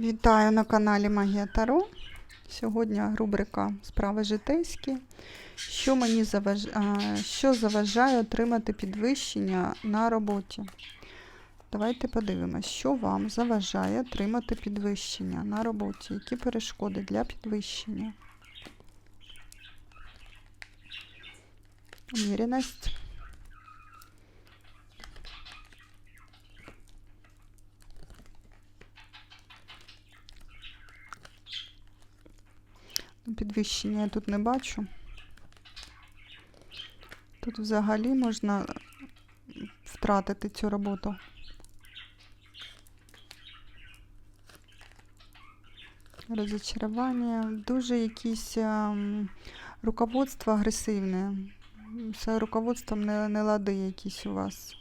Вітаю на каналі Магія Таро. Сьогодні рубрика Справи житейські. Що мені заваж... що заважає отримати підвищення на роботі? Давайте подивимось, що вам заважає отримати підвищення на роботі. Які перешкоди для підвищення? Уміреність. Підвищення я тут не бачу. Тут взагалі можна втратити цю роботу. Розочарування, дуже якісь ем, руководство агресивне. З руководством не, не лади якісь у вас.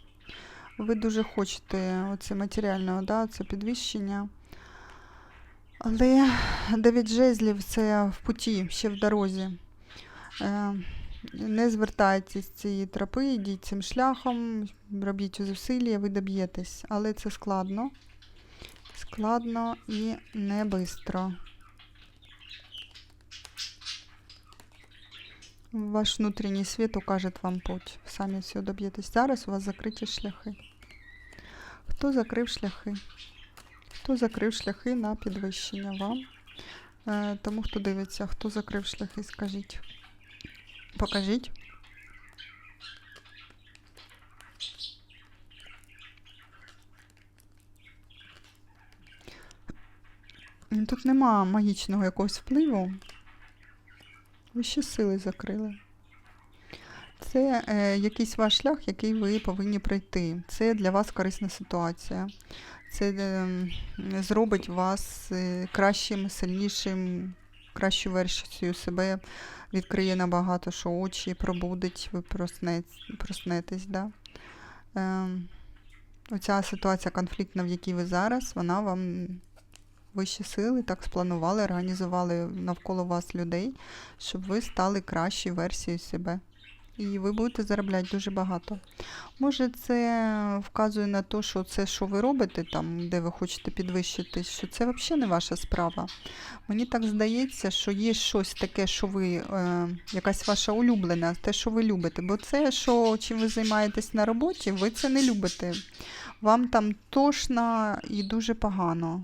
Ви дуже хочете оце матеріального, да, це підвищення. Але дев'ять жезлів це в путі, ще в дорозі. Е, Не звертайтеся з цієї тропи, йдіть цим шляхом, робіть зусилля, ви доб'єтесь. Але це складно. Складно і не бистро. Ваш внутрішній світ укаже вам путь. Самі цього доб'єтесь. Зараз у вас закриті шляхи. Хто закрив шляхи? Хто закрив шляхи на підвищення вам? Е, тому хто дивиться, хто закрив шляхи, скажіть. Покажіть. Тут нема магічного якогось впливу. Ви ще сили закрили. Це е, якийсь ваш шлях, який ви повинні пройти. Це для вас корисна ситуація. Це е, зробить вас е, кращим, сильнішим, кращу версію себе, відкриє набагато що очі, пробудить, ви проснетесь, проснетесь. Да? Е, оця ситуація конфліктна, в якій ви зараз, вона вам вищі сили так спланували, організували навколо вас людей, щоб ви стали кращою версією себе. І ви будете заробляти дуже багато. Може, це вказує на те, що це, що ви робите, там, де ви хочете підвищитись, що це взагалі не ваша справа. Мені так здається, що є щось таке, що ви, е, якась ваша улюблена, те, що ви любите. Бо це, що чим ви займаєтесь на роботі, ви це не любите. Вам там тошно і дуже погано.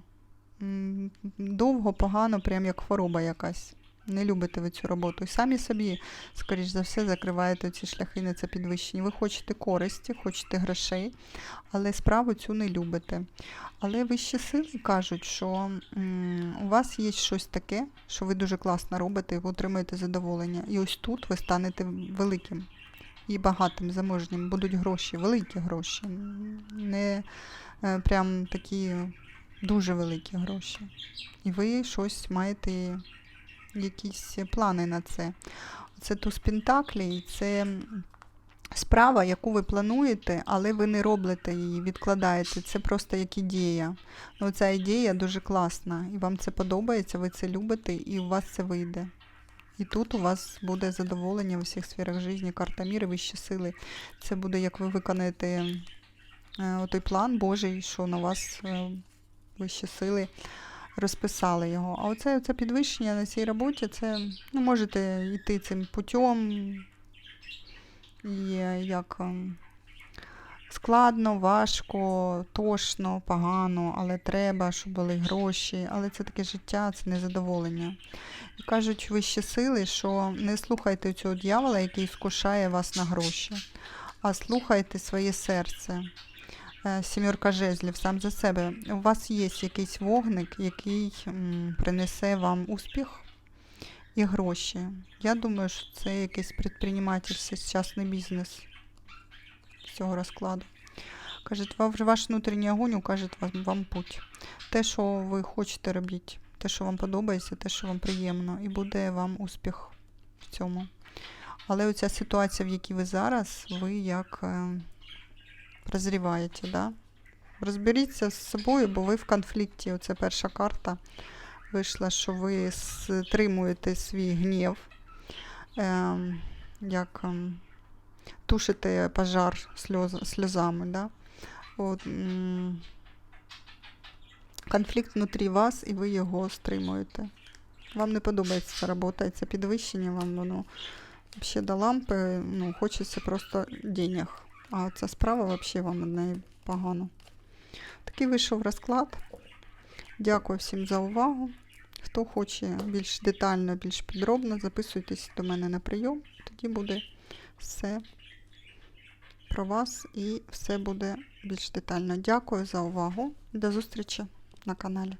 Довго, погано, прям як хвороба якась. Не любите ви цю роботу. І самі собі, скоріш за все, закриваєте ці шляхи на це підвищення. Ви хочете користі, хочете грошей, але справу цю не любите. Але вищі сили кажуть, що у вас є щось таке, що ви дуже класно робите, і ви отримаєте задоволення. І ось тут ви станете великим і багатим, заможнім. Будуть гроші, великі гроші. Не е, прям такі дуже великі гроші. І ви щось маєте якісь плани на це. Це туз Пентаклей, це справа, яку ви плануєте, але ви не робите її, відкладаєте. Це просто як ідея. Ну, ця ідея дуже класна, і вам це подобається, ви це любите, і у вас це вийде. І тут у вас буде задоволення в усіх сферах житті, карта міри, вищі сили. Це буде, як ви виконаєте е, той план Божий, що на вас е, вищі сили розписали його. А оце, оце підвищення на цій роботі, це ну, можете йти цим путем. І як ем, складно, важко, тошно, погано, але треба, щоб були гроші. Але це таке життя, це незадоволення. І кажуть вищі сили, що не слухайте цього дьявола, який скушає вас на гроші, а слухайте своє серце. Е, Сімірка жезлів сам за себе. У вас є якийсь вогник, який принесе вам успіх і гроші. Я думаю, що це якийсь предпринимательський частний бізнес з цього розкладу. Кажуть, ва- ваш внутрішній огонь укаже вам, вам путь. Те, що ви хочете робіть, те, що вам подобається, те, що вам приємно, і буде вам успіх в цьому. Але оця ситуація, в якій ви зараз, ви як е, прозріваєте, да? Розберіться з собою, бо ви в конфлікті. Оце перша карта вийшла, що ви стримуєте свій гнів, ем, як ем, тушите пожар сльоз, сльозами. Да? От, м, конфлікт внутрі вас і ви його стримуєте. Вам не подобається ця робота, це підвищення вам воно ще до лампи, ну, хочеться просто денег. А ця справа взагалі вам від неї погано. Такий вийшов розклад. Дякую всім за увагу. Хто хоче більш детально, більш підробно, записуйтесь до мене на прийом. Тоді буде все про вас і все буде більш детально. Дякую за увагу. До зустрічі на каналі.